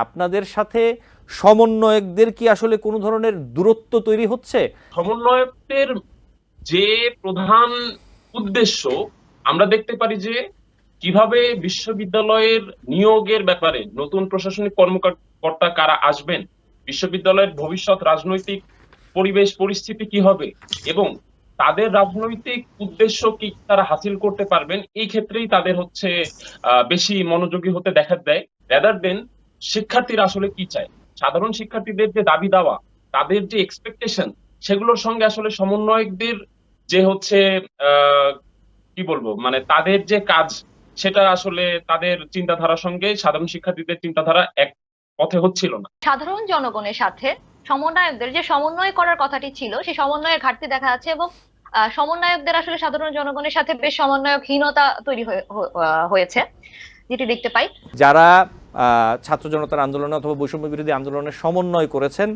আপনাদের সাথে সমন্বয়কদের কি আসলে কোনো ধরনের দূরত্ব তৈরি হচ্ছে? সমন্বয়কদের যে প্রধান উদ্দেশ্য, আমরা দেখতে পারি যে কীভাবে বিশ্ববিদ্যালয়ের নিয়োগের ব্যাপারে নতুন প্রশাসনিক কর্মকর্তা কারা আসবেন, বিশ্ববিদ্যালয়ের ভবিষ্যৎ রাজনৈতিক পরিবেশ পরিস্থিতি কি হবে এবং তাদের রাজনৈতিক উদ্দেশ্য কি তারা হাসিল করতে পারবেন, এই ক্ষেত্রেই তাদের হচ্ছে বেশি মনোযোগী হতে দেখা দেয়। রেদার দেন শিক্ষার্থীরা আসলে কি চায়? সাধারণ শিক্ষার্থীদের যে দাবি দাওয়া তাদের যে এক্সপেকটেশন সেগুলোর সঙ্গে আসলে সমন্বয়কদের যে হচ্ছে আহ, কি বলব? মানে তাদের যে কাজ সেটা আসলে তাদের চিন্তাধারার সঙ্গে সাধারণ শিক্ষার্থীদের চিন্তাধারা এক পথে হচ্ছিল না। সাধারণ জনগণের সাথে সমন্বয়কদের যে সমন্বয় করার কথাটি ছিল সেই সমন্বয়ের ঘাটতি দেখা যাচ্ছে এবং আহ, সমন্বয়কদের আসলে সাধারণ জনগণের সাথে বেশ সমন্বয়কহীনতা তৈরি হয়ে- আহ, হয়েছে যেটি দেখতে পাই। যারা ছাত্র জনতার আন্দোলনে অথবা বৈষম্য বিরোধী আন্দোলনের সমন্বয় করেছেন।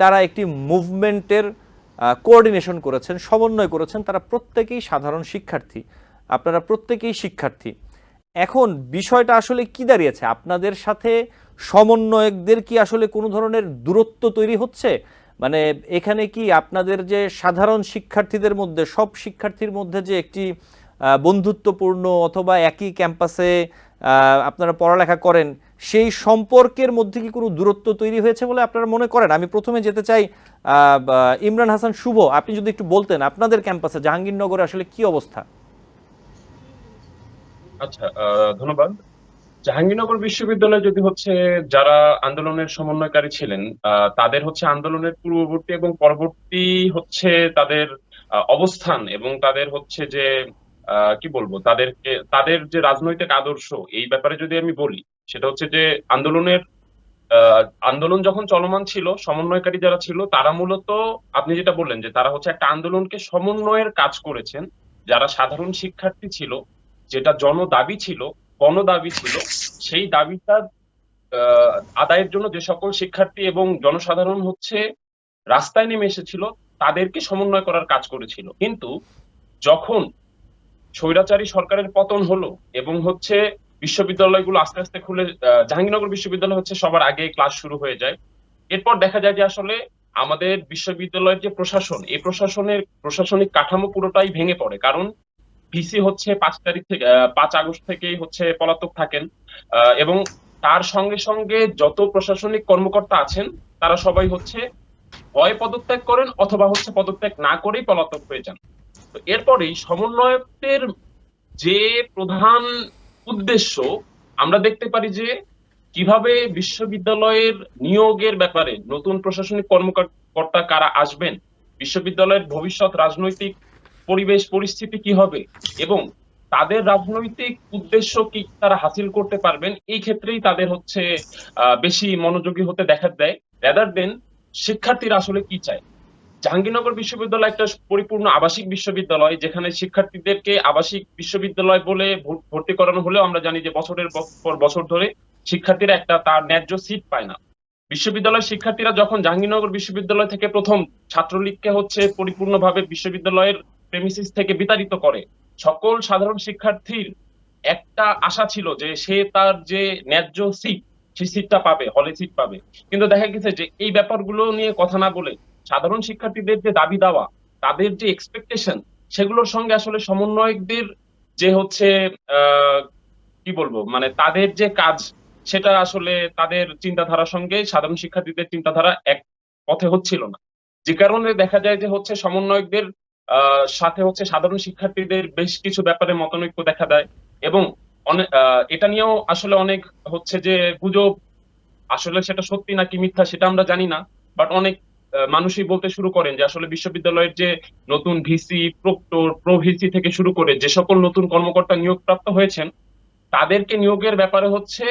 তারা একটি মুভমেন্টের কোঅর্ডিনেশন করেছেন, সমন্বয় করেছেন। তারা প্রত্যেকেই সাধারণ শিক্ষার্থী। আপনারা প্রত্যেকেই শিক্ষার্থী। এখন বিষয়টা আসলে কি দাঁড়িয়েছে? আপনাদের সাথে সমন্বয়কদের কি আসলে কোনো ধরনের দূরত্ব তৈরি হচ্ছে? মানে এখানে কি আপনাদের যে সাধারণ শিক্ষার্থীদের মধ্যে, সব শিক্ষার্থীর মধ্যে যে একটি বন্ধুত্বপূর্ণ অথবা একই ক্যাম্পাসে আপনারা পড়ালেখা করেন সেই সম্পর্কের মধ্যে কি কোনো দূরত্ব তৈরি হয়েছে বলে আপনারা মনে করেন? আমি প্রথমে যেতে চাই ইমরান হাসান শুভ, আপনি যদি একটু বলতেন আপনাদের ক্যাম্পাসে জাহাঙ্গীরনগরে আসলে কি অবস্থা? আচ্ছা ধন্যবাদ। জাহাঙ্গীরনগর বিশ্ববিদ্যালয়ে যদি হচ্ছে যারা আন্দোলনের সমন্বয়কারী ছিলেন তাদের হচ্ছে আন্দোলনের পূর্ববর্তী এবং পরবর্তী হচ্ছে তাদের অবস্থান এবং তাদের হচ্ছে যে কি বলব, তাদেরকে, তাদের যে রাজনৈতিক আদর্শ, এই ব্যাপারে যদি আমি বলি সেটা হচ্ছে যে আন্দোলনের আন্দোলন যখন চলমান ছিল, সমন্বয়কারী যারা ছিল, তারা মূলত, আপনি যেটা বললেন যে তারা হচ্ছে একটা আন্দোলনকে সমন্বয়ের কাজ করেছেন। যারা সাধারণ শিক্ষার্থী ছিল, যেটা জন দাবি ছিল গণ দাবি ছিল, সেই দাবিটা আদায়ের জন্য যে সকল শিক্ষার্থী এবং জনসাধারণ হচ্ছে রাস্তায় নেমে এসেছিল, তাদেরকে সমন্বয় করার কাজ করেছিল। কিন্তু যখন স্বৈরাচারী সরকারের পতন হলো এবং হচ্ছে বিশ্ববিদ্যালয়গুলো আস্তে আস্তে খুলে জাহাঙ্গীরনগর বিশ্ববিদ্যালয় হচ্ছে সবার আগে ক্লাস শুরু হয়ে যায়। এরপর দেখা যায় যে আসলে আমাদের বিশ্ববিদ্যালয়ের যে প্রশাসন, এই প্রশাসনের প্রশাসনিক কাঠামো পুরোটাই ভেঙে পড়ে। কারণ ভিসি হচ্ছে পাঁচ তারিখ থেকে পাঁচ আগস্ট থেকেই হচ্ছে পলাতক থাকেন। এবং তার সঙ্গে সঙ্গে যত প্রশাসনিক কর্মকর্তা আছেন, তারা সবাই হচ্ছে হয় পদত্যাগ করেন অথবা হচ্ছে পদত্যাগ না করেই পলাতক হয়ে যান। তো এরপরেই সমন্বয়কদের যে প্রধান উদ্দেশ্য, আমরা দেখতে পারি যে কীভাবে বিশ্ববিদ্যালয়ের নিয়োগের ব্যাপারে নতুন প্রশাসনিক কর্মকর্তা কারা আসবেন, বিশ্ববিদ্যালয়ের ভবিষ্যৎ রাজনৈতিক পরিবেশ পরিস্থিতি কি হবে এবং তাদের রাজনৈতিক উদ্দেশ্য কি তারা হাসিল করতে পারবেন, এই ক্ষেত্রেই তাদের হচ্ছে বেশি মনোযোগী হতে দেখা দেয় রেদার দেন শিক্ষার্থীরা আসলে কি চায়। জাহাঙ্গীরনগর বিশ্ববিদ্যালয় একটা পরিপূর্ণ আবাসিক বিশ্ববিদ্যালয়, যেখানে শিক্ষার্থীদেরকে আবাসিক বিশ্ববিদ্যালয় বলে ভর্তি করানো হলেও আমরা জানি যে বছরের পর বছর ধরে শিক্ষার্থীরা একটা তার ন্যায্য সিট পায় না। বিশ্ববিদ্যালয়ের শিক্ষার্থীরা যখন জাহাঙ্গীরনগর বিশ্ববিদ্যালয় থেকে প্রথম ছাত্রলীগকে হচ্ছে পরিপূর্ণভাবে বিশ্ববিদ্যালয়ের প্রেমিসিস থেকে বিতাড়িত করে, সকল সাধারণ শিক্ষার্থীর একটা আশা ছিল যে সে তার যে ন্যায্য সিট সেই সিটটা পাবে, হলে সিট পাবে। কিন্তু দেখা গেছে যে এই ব্যাপারগুলো নিয়ে কথা না বলে সাধারণ শিক্ষার্থীদের যে দাবি দাওয়া, তাদের যে এক্সপেকটেশন সেগুলোর সঙ্গে আসলে সমন্বয়কদের যে হচ্ছে কি বলব? মানে তাদের যে কাজ, সেটা আসলে তাদের চিন্তাধারার সঙ্গে সাধারণ শিক্ষার্থীদের চিন্তাধারা এক পথে হচ্ছিল না। যে কারণে দেখা যায় যে হচ্ছে সমন্বয়কদের সাথে হচ্ছে সাধারণ শিক্ষার্থীদের বেশ কিছু ব্যাপারে মতানৈক্য দেখা দেয় এবং অনেক এটা নিয়েও আসলে অনেক হচ্ছে যে গুজব, আসলে সেটা সত্যি নাকি মিথ্যা সেটা আমরা জানি না বাট অনেক মানুষই বলতে শুরু করেন যে আসলে বিশ্ববিদ্যালয়ের যে নতুন ভিসি, প্রক্টর প্রো ভিসি থেকে শুরু করে যে সকল নতুন কর্মকর্তা নিয়োগপ্রাপ্ত হয়েছেন, তাদেরকে নিয়োগের ব্যাপারে হচ্ছে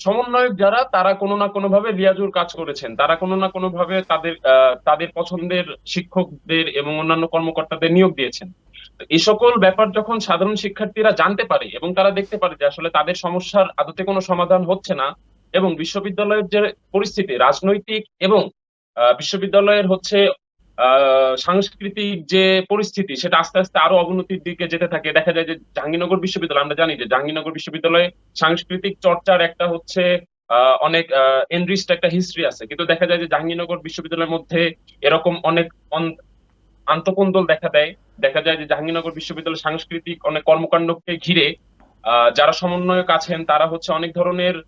সমন্বয়ক যারা, তারা কোনো না কোনো ভাবে লিয়াজুর কাজ করেছেন। তারা কোনো না কোনো ভাবে তাদের তাদের পছন্দের শিক্ষকদের এবং অন্যান্য কর্মকর্তাদের নিয়োগ দিয়েছেন। এই সকল ব্যাপার যখন সাধারণ শিক্ষার্থীরা জানতে পারে এবং তারা দেখতে পারে যে আসলে তাদের সমস্যার আদতে কোনো সমাধান হচ্ছে না এবং বিশ্ববিদ্যালয়ের যে পরিস্থিতি, রাজনৈতিক এবং বিশ্ববিদ্যালয়ের হচ্ছে সাংস্কৃতিক যে পরিস্থিতি, সেটা আস্তে আস্তে আরও অবনতির দিকে যেতে থাকে। দেখা যায় যে জাহাঙ্গীরনগর বিশ্ববিদ্যালয়, আমরা জানি যে জাহাঙ্গীরনগর বিশ্ববিদ্যালয়ে সাংস্কৃতিক চর্চার একটা হচ্ছে অনেক এনরিচড একটা হিস্ট্রি আছে। কিন্তু দেখা যায় যে জাহাঙ্গীরনগর বিশ্ববিদ্যালয়ের মধ্যে এরকম অনেক অন- আন্তঃকন্দল দেখা দেয়। দেখা যায় যে জাহাঙ্গীরনগর বিশ্ববিদ্যালয়ের সাংস্কৃতিক অনেক কর্মকাণ্ডকে ঘিরে যারা সমন্বয়ক আছেন, তারা হচ্ছে অনেক ধরনের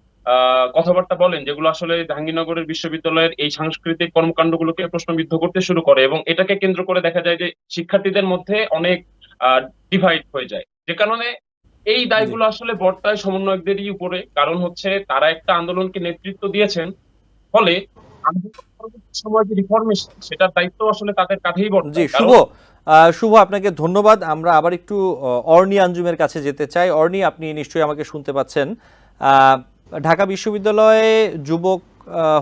কথাবার্তা বলেন যেগুলো আসলে জাহাঙ্গীরনগরের বিশ্ববিদ্যালয়ের এই সাংস্কৃতিক কর্মকাণ্ডগুলোকে প্রশ্নবিদ্ধ করতে শুরু করে এবং এটাকে কেন্দ্র করে দেখা যায় যে শিক্ষার্থীদের মধ্যে অনেক ডিভাইড হয়ে যায়। যে কারণে এই দায়গুলো আসলে বর্তায় সমন্বয়কদেরই উপরে। কারণ হচ্ছে তারা একটা আন্দোলনকে নেতৃত্ব দিয়েছেন ফলে সময় যে রিফরমেশন সেটার দায়িত্ব আসলে তাদের কাঁধেই জি বর্তায় শুভ। আহ, শুভ আপনাকে ধন্যবাদ। আমরা আবার একটু অর্নি আঞ্জুমের কাছে যেতে চাই। অর্নি আপনি নিশ্চয়ই আমাকে শুনতে পাচ্ছেন। আহ, ঢাকা বিশ্ববিদ্যালয়ে যুবক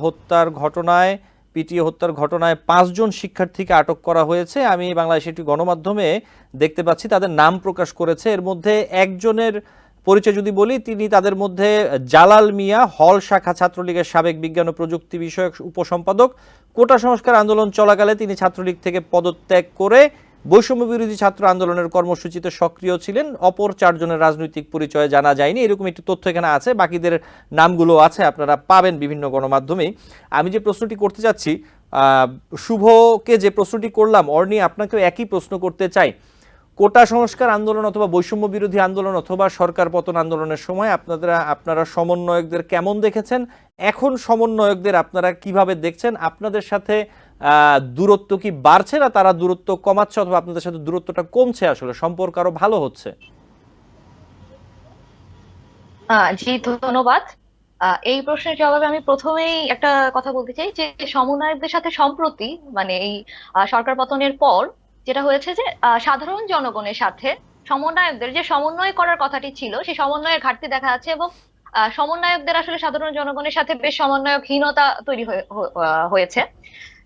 হত্যার ঘটনায় পিটিএ হত্যার ঘটনায় পাঁচজন শিক্ষার্থীকে আটক করা হয়েছে। আমি বাংলাদেশ একটি গণমাধ্যমে দেখতে পাচ্ছি, তাদের নাম প্রকাশ করেছে। এর মধ্যে একজনের পরিচয় যদি বলি, তিনি তাদের মধ্যে জালাল মিয়া, হল শাখা ছাত্রলীগের সাবেক বিজ্ঞান ও প্রযুক্তি বিষয়ক উপসম্পাদক। কোটা সংস্কার আন্দোলন চলাকালে তিনি ছাত্রলীগ থেকে পদত্যাগ করে বৈষম্য বিরোধী ছাত্র আন্দোলনের কর্মসূচিতে সক্রিয় ছিলেন। অপর চারজনের রাজনৈতিক পরিচয় জানা যায়নি। এরকম একটি তথ্য এখানে আছে। বাকিদের নামগুলো আছে। আপনারা পাবেন বিভিন্ন গণমাধ্যমেই আমি যে প্রশ্নটি করতে চাচ্ছি শুভকে যে প্রশ্নটি করলাম, অর্নি, আপনাকেও একই প্রশ্ন করতে চাই। কোটা সংস্কার আন্দোলন অথবা বৈষম্য বিরোধী আন্দোলন অথবা সরকার পতন আন্দোলনের সময় আপনারা আপনারা সমন্বয়কদের কেমন দেখেছেন? এখন সমন্বয়কদের আপনারা কীভাবে দেখছেন? আপনাদের সাথে দূরত্ব কি বাড়ছে না তারা দূরত্ব কমাচ্ছে অথবা আপনাদের সাথে দূরত্বটা কমছে আসলে? সম্পর্ক আরও ভালো হচ্ছে। জি, ধন্যবাদ। এই প্রশ্নের জবাবে আমি প্রথমেই একটা কথা বলতে চাই যে, সমন্বয়কদের সাথে সম্প্রতি মানে এই সরকার পতনের পর যেটা হয়েছে যে সাধারণ জনগণের সাথে সমন্বয়কদের যে সমন্বয় করার কথাটি ছিল, সেই সমন্বয়ের ঘাটতি দেখা যাচ্ছে এবং সমন্বয়কদের আসলে সাধারণ জনগণের সাথে বেশ সমন্বয়কহীনতা তৈরি হয়ে- হয়েছে,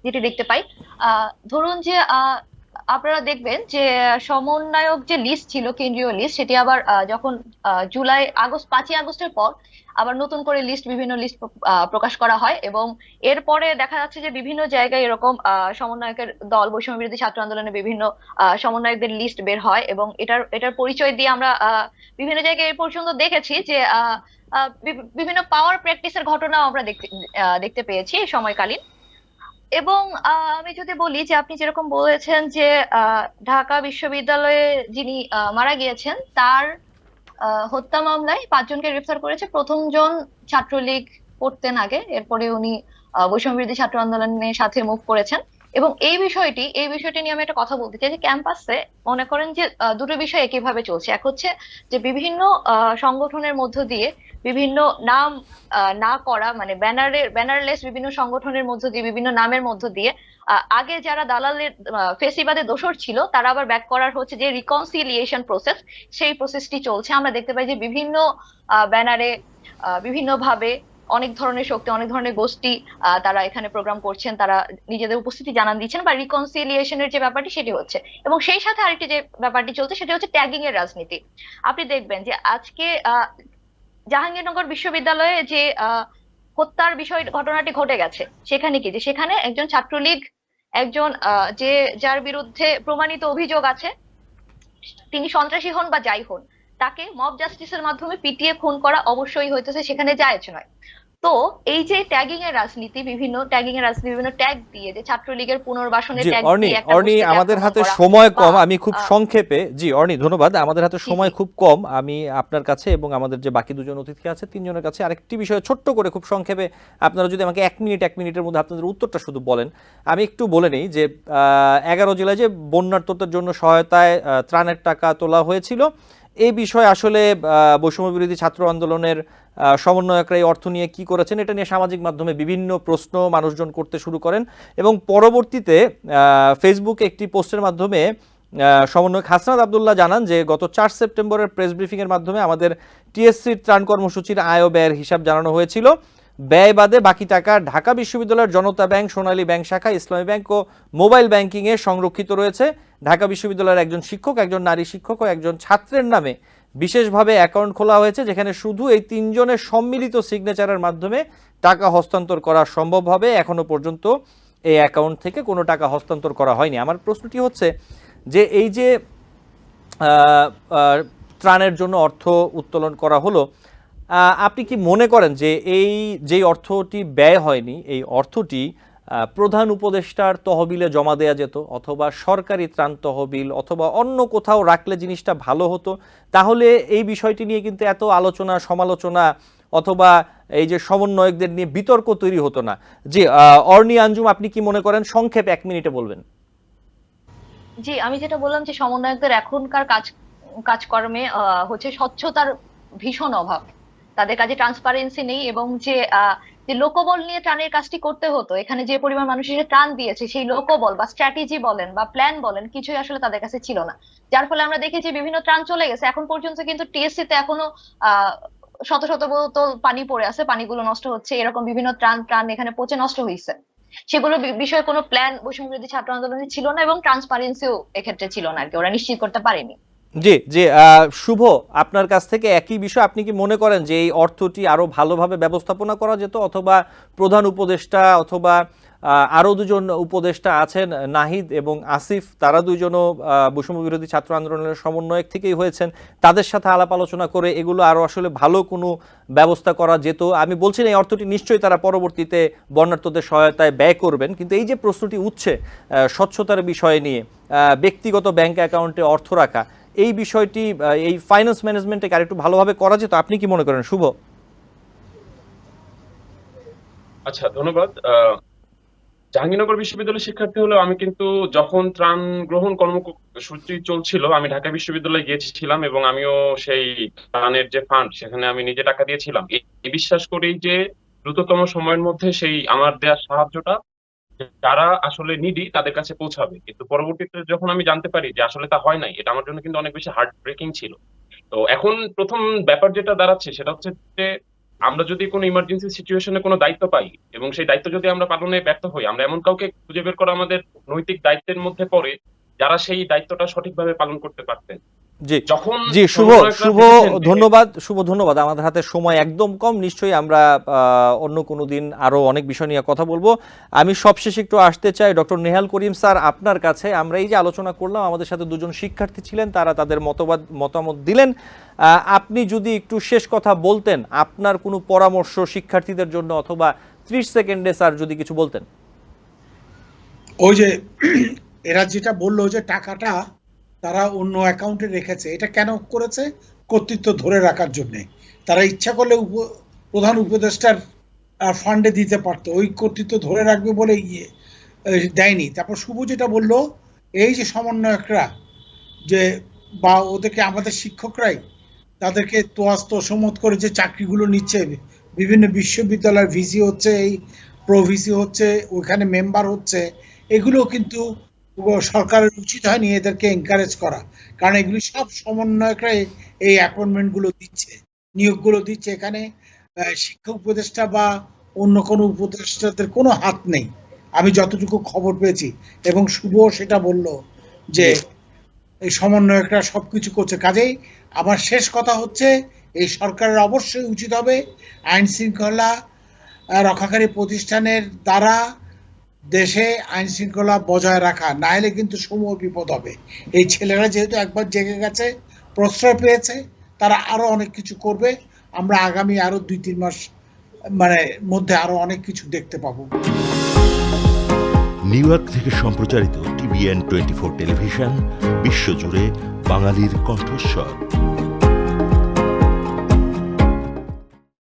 যেটি দেখতে পাই। ধরুন যে আপনারা দেখবেন যে, সমন্বয়ক যে লিস্ট ছিল, কেন্দ্রীয় লিস্ট সেটি আবার যখন জুলাই আগস্ট, পাঁচই আগস্টের পর আবার নতুন করে লিস্ট বিভিন্ন লিস্ট প্রকাশ করা হয় এবং এরপরে দেখা যাচ্ছে যে বিভিন্ন জায়গায় এরকম সমন্বয়কের দল বৈষম্য বিরোধী ছাত্র আন্দোলনে বিভিন্ন সমন্বয়কদের লিস্ট বের হয় এবং এটার এটার পরিচয় দিয়ে আমরা বিভিন্ন জায়গায় এ পর্যন্ত দেখেছি যে বিভিন্ন পাওয়ার প্র্যাকটিসের ঘটনাও আমরা দেখতে দেখতে পেয়েছি এই সময়কালীন। এবং আমি যদি বলি যে আপনি যেরকম বলেছেন যে ঢাকা বিশ্ববিদ্যালয়ে যিনি মারা গিয়েছেন, তার হত্যা মামলায় পাঁচজনকে গ্রেফতার করেছে। প্রথম জন ছাত্রলীগ করতেন আগে, এরপরে উনি বৈষম্য বিরোধী ছাত্র আন্দোলনের সাথে মুভ করেছেন। এবং এই বিষয়টি এই বিষয়টি নিয়ে আমি একটা কথা বলতে চাই যে ক্যাম্পাসে মনে করেন যে দুটো বিষয় একইভাবে চলছে। এক হচ্ছে যে বিভিন্ন সংগঠনের মধ্য দিয়ে বিভিন্ন নাম না করা মানে ব্যানারের ব্যানারলেস বিভিন্ন সংগঠনের মধ্য দিয়ে, বিভিন্ন নামের মধ্য দিয়ে আগে যারা দালালের ফেসিবাদে দোষর ছিল, তারা আবার ব্যাক করার হচ্ছে যে রিকনসিলিয়েশন প্রসেস সেই প্রসেসটি চলছে। আমরা দেখতে পাই যে বিভিন্ন ব্যানারে বিভিন্ন ভাবে অনেক ধরনের শক্তি, অনেক ধরনের গোষ্ঠী তারা এখানে প্রোগ্রাম করছেন, তারা নিজেদের উপস্থিতি জানান দিচ্ছেন বা রিকনসিলিয়েশনের যে ব্যাপারটি সেটি হচ্ছে। এবং সেই সাথে আরেকটি যে ব্যাপারটি চলছে সেটি হচ্ছে ট্যাগিং এর রাজনীতি। আপনি দেখবেন যে আজকে জাহাঙ্গীরনগর বিশ্ববিদ্যালয়ে যে হত্যার বিষয়, ঘটনাটি ঘটে গেছে, সেখানে কি? যে সেখানে একজন ছাত্রলীগ, একজন যে যার বিরুদ্ধে প্রমাণিত অভিযোগ আছে, তিনি সন্ত্রাসী হন বা যাই হন তাকে মব জাস্টিসের মাধ্যমে পিটিয়ে খুন করা অবশ্যই হইতেছে, সেখানে জায়েজ নয়। তো এই যে ট্যাগিং এর রাজনীতি বিভিন্ন ট্যাগিং এর রাজনীতি বিভিন্ন ট্যাগ দিয়ে যে ছাত্রলীগের পুনর্বাসনের ট্যাগ অর্নি দিয়ে অর্নি আমাদের হাতে সময় কম আমি খুব সংক্ষেপে জি অর্নি ধন্যবাদ। আমাদের হাতে সময় খুব কম আমি আপনার কাছে এবং আমাদের যে বাকি দুজন অতিথি আছে তিনজনের কাছে আরেকটি বিষয়ে ছোট্ট করে খুব সংক্ষেপে আপনারা যদি আমাকে এক মিনিট এক মিনিটের মধ্যে আপনাদের উত্তরটা শুধু বলেন আমি একটু বলে নিই যে এগারো জেলায় যে বন্যার্তদের জন্য সহায়তায় ত্রাণের টাকা তোলা হয়েছিল এই বিষয়ে আসলে বৈষম্য বিরোধী ছাত্র আন্দোলনের সমন্বয়করা এই অর্থ নিয়ে কি করেছেন এটা নিয়ে সামাজিক মাধ্যমে বিভিন্ন প্রশ্ন মানুষজন করতে শুরু করেন এবং পরবর্তীতে ফেসবুক একটি পোস্টের মাধ্যমে সমন্বয়ক হাসনাদ আবদুল্লাহ জানান যে গত চার সেপ্টেম্বরের প্রেস ব্রিফিংয়ের মাধ্যমে আমাদের টিএসসির ত্রাণ কর্মসূচির আয় ব্যয়ের হিসাব জানানো হয়েছিল। ব্যয় বাদে বাকি টাকা ঢাকা বিশ্ববিদ্যালয়ের জনতা ব্যাংক, সোনালী ব্যাংক শাখা, ইসলামী ব্যাংক ও মোবাইল ব্যাংকিংয়ে সংরক্ষিত রয়েছে। ঢাকা বিশ্ববিদ্যালয়ের একজন শিক্ষক, একজন নারী শিক্ষক ও একজন ছাত্রের নামে বিশেষভাবে অ্যাকাউন্ট খোলা হয়েছে, যেখানে শুধু এই তিনজনের সম্মিলিত সিগনেচারের মাধ্যমে টাকা হস্তান্তর করা সম্ভব হবে। এখনও পর্যন্ত এই অ্যাকাউন্ট থেকে কোনো টাকা হস্তান্তর করা হয়নি। আমার প্রশ্নটি হচ্ছে যে এই যে ত্রাণের জন্য অর্থ উত্তোলন করা হলো আপনি কি মনে করেন যে এই যেই অর্থটি ব্যয় হয়নি, এই অর্থটি প্রধান উপদেষ্টার তহবিলে জমা দেয়া যেত অথবা সরকারি ত্রাণ তহবিল অথবা অন্য কোথাও রাখলে জিনিসটা ভালো হতো, তাহলে এই বিষয়টি নিয়ে কিন্তু এত আলোচনা, সমালোচনা অথবা এই যে সমন্বয়কদের নিয়ে বিতর্ক তৈরি হতো না। যে অর্নি আঞ্জুম, আপনি কি মনে করেন? সংক্ষেপ এক মিনিটে বলবেন। জি, আমি যেটা বললাম যে সমন্বয়কদের এখনকার কাজ, কাজকর্মে হচ্ছে স্বচ্ছতার ভীষণ অভাব। তাদের কাজে ট্রান্সপারেন্সি নেই এবং যে যে লোকবল নিয়ে ত্রাণের কাজটি করতে হতো, এখানে যে পরিমাণ মানুষ এসে ত্রাণ দিয়েছে, সেই লোকবল বা স্ট্র্যাটেজি বলেন বা প্ল্যান বলেন, কিছুই আসলে তাদের কাছে ছিল না। যার ফলে আমরা দেখেছি বিভিন্ন ত্রাণ চলে গেছে। এখন পর্যন্ত কিন্তু টিএসসি তে এখনও শত শত বোতল পানি পড়ে আছে, পানিগুলো নষ্ট হচ্ছে, এরকম বিভিন্ন ত্রাণ ত্রাণ এখানে পচে নষ্ট হয়েছে। সেগুলো বিষয়ে কোনো প্ল্যান বৈষম্য বিরোধী ছাত্র আন্দোলনে ছিল না এবং ট্রান্সপারেন্সিও এক্ষেত্রে ছিল না আর কি, ওরা নিশ্চিত করতে পারেনি। জি। জি শুভ আপনার কাছ থেকে একই বিষয় আপনি কি মনে করেন যে এই অর্থটি আরও ভালোভাবে ব্যবস্থাপনা করা যেত অথবা প্রধান উপদেষ্টা অথবা আহ, আরও দুজন উপদেষ্টা আছেন নাহিদ এবং আসিফ তারা দুইজনও আহ, বৈষম্য বিরোধী ছাত্র আন্দোলনের সমন্বয়ক থেকেই হয়েছেন তাদের সাথে আলাপ আলোচনা করে এগুলো আরও আসলে ভালো কোনো ব্যবস্থা করা যেত। আমি বলছি না এই অর্থটি নিশ্চয়ই তারা পরবর্তীতে বর্ণার্থদের সহায়তায় ব্যয় করবেন কিন্তু এই যে প্রশ্নটি উঠছে স্বচ্ছতার বিষয় নিয়ে ব্যক্তিগত ব্যাংক অ্যাকাউন্টে অর্থ রাখা এই বিষয়টি এই ফাইন্যান্স ম্যানেজমেন্টে আরেকটু ভালোভাবে করা যেত, আপনি কি মনে করেন? শুভ। আচ্ছা ধন্যবাদ। জাহাঙ্গীরনগর বিশ্ববিদ্যালয়ের শিক্ষার্থী হলেও আমি কিন্তু যখন ত্রাণ গ্রহণ কর্মসূচি চলছিল, আমি ঢাকা বিশ্ববিদ্যালয়ে গিয়েছিলাম এবং আমিও সেই ত্রাণের যে ফান্ড সেখানে আমি নিজে টাকা দিয়েছিলাম। এই বিশ্বাস করি যে দ্রুততম সময়ের মধ্যে সেই আমার দেওয়ার সাহায্যটা যারা আসলে নিডি তাদের কাছে পৌঁছাবে। কিন্তু পরবর্তীতে যখন আমি জানতে পারি যে আসলে তা হয় নাই, এটা আমার জন্য কিন্তু অনেক বেশি হার্ট ব্রেকিং ছিল। তো এখন প্রথম ব্যাপার যেটা দাঁড়াচ্ছে, সেটা হচ্ছে যে আমরা যদি কোনো ইমার্জেন্সি সিচুয়েশনে কোনো দায়িত্ব পাই, এবং সেই দায়িত্ব যদি আমরা পালনে ব্যর্থ হই, আমরা এমন কাউকে খুঁজে বের করা আমাদের নৈতিক দায়িত্বের মধ্যে পড়ে, যারা সেই দায়িত্বটা সঠিকভাবে পালন করতে পারতেন। জি। যখন জি শুভ শুভ ধন্যবাদ শুভ ধন্যবাদ। আমাদের হাতে সময় একদম কম নিশ্চয়ই আমরা অন্য কোনো দিন আরও অনেক বিষয় নিয়ে কথা বলব। আমি সবশেষে একটু আসতে চাই ডক্টর নেহাল করিম স্যার আপনার কাছে। আমরা এই যে আলোচনা করলাম আমাদের সাথে দুজন শিক্ষার্থী ছিলেন তারা তাদের মতবাদ মতামত দিলেন। আহ, আপনি যদি একটু শেষ কথা বলতেন আপনার কোনো পরামর্শ শিক্ষার্থীদের জন্য অথবা ত্রিশ সেকেন্ডে স্যার যদি কিছু বলতেন। ওই যে এরা যেটা বলল যে টাকাটা তারা অন্য অ্যাকাউন্টে রেখেছে। এটা কেন করেছে? কর্তৃত্ব ধরে রাখার জন্য। তারা ইচ্ছা করলে প্রধান উপদেষ্টার ফান্ডে দিতে পারতো। ওই কর্তৃত্ব ধরে রাখবে বলে ইয়ে দেয়নি। তারপর শুভ যেটা বলল, এই যে সমন্বয়করা, যে, বা ওদেরকে আমাদের শিক্ষকরাই, তাদেরকে তোয়াজ তোষমত করে যে চাকরিগুলো নিচ্ছে, বিভিন্ন বিশ্ববিদ্যালয়ের ভিসি হচ্ছে, এই প্রভিসি হচ্ছে ওইখানে মেম্বার হচ্ছে, এগুলো কিন্তু সরকারের উচিত হয়নি এদেরকে এনকারেজ করা। কারণ এগুলি সব সমন্বয়করা এই- এই অ্যাপয়েন্টমেন্টগুলো দিচ্ছে নিয়োগগুলো দিচ্ছে। এখানে শিক্ষা উপদেষ্টা বা অন্য কোনো উপদেষ্টাদের কোনো হাত নেই। আমি যতটুকু খবর পেয়েছি। এবং শুভ সেটা বলল যে এই সমন্বয়করা সব কিছু করছে। কাজেই আমার শেষ কথা হচ্ছে এই সরকারের অবশ্যই উচিত হবে আইন শৃঙ্খলা রক্ষাকারী প্রতিষ্ঠানের দ্বারা দেশে আইন শৃঙ্খলা বজায় রাখা না হলে কিন্তু সমূহ বিপদ হবে। এই ছেলেরা যেহেতু একবার জেগে গেছে, প্রশ্রয় পেয়েছে, তারা আরও অনেক কিছু করবে। আমরা আগামী আরও দুই, তিন মাস মানে মধ্যে আরও অনেক কিছু দেখতে পাবো। নিউ ইয়র্ক থেকে সম্প্রচারিত টিভিএন টোয়েন্টি ফোর টেলিভিশন বিশ্বজুড়ে বাঙালির কণ্ঠস্বর।